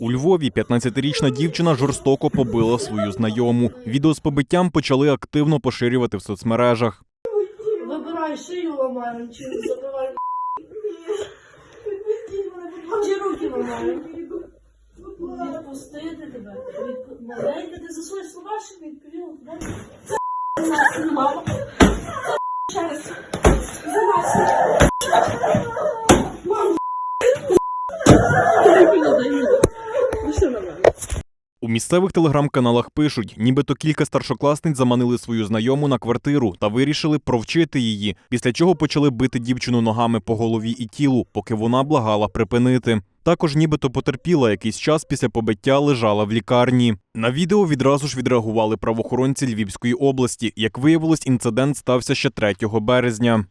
У Львові 15-річна дівчина жорстоко побила свою знайому. Відео з побиттям почали активно поширювати в соцмережах. Вибирай шию ламаємо, чи забивай. Чи руки ламаємо. Відпустити тебе. Маленька, ти за свої слова не відповіла. да? Це мама. Це. За нас. На мене? У місцевих телеграм-каналах пишуть, нібито кілька старшокласниць заманили свою знайому на квартиру та вирішили провчити її, після чого почали бити дівчину ногами по голові і тілу, поки вона благала припинити. Також нібито потерпіла якийсь час після побиття лежала в лікарні. На відео відразу ж відреагували правоохоронці Львівської області. Як виявилось, інцидент стався ще 3 березня.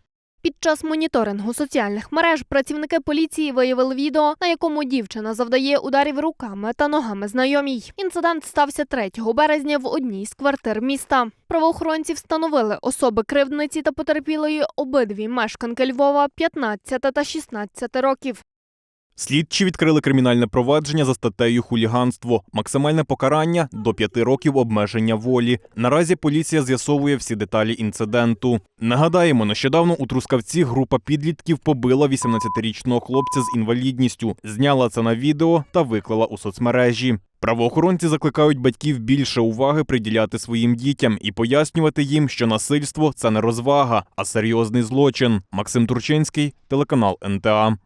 Під час моніторингу соціальних мереж працівники поліції виявили відео, на якому дівчина завдає ударів руками та ногами знайомій. Інцидент стався 3 березня в одній з квартир міста. Правоохоронці встановили особи кривдниці та потерпілої обидві мешканки Львова 15 та 16 років. Слідчі відкрили кримінальне провадження за статтею хуліганство. Максимальне покарання до п'яти років обмеження волі. Наразі поліція з'ясовує всі деталі інциденту. Нагадаємо, нещодавно у Трускавці група підлітків побила 18-річного хлопця з інвалідністю, зняла це на відео та виклала у соцмережі. Правоохоронці закликають батьків більше уваги приділяти своїм дітям і пояснювати їм, що насильство це не розвага, а серйозний злочин. Максим Турчинський, телеканал НТА.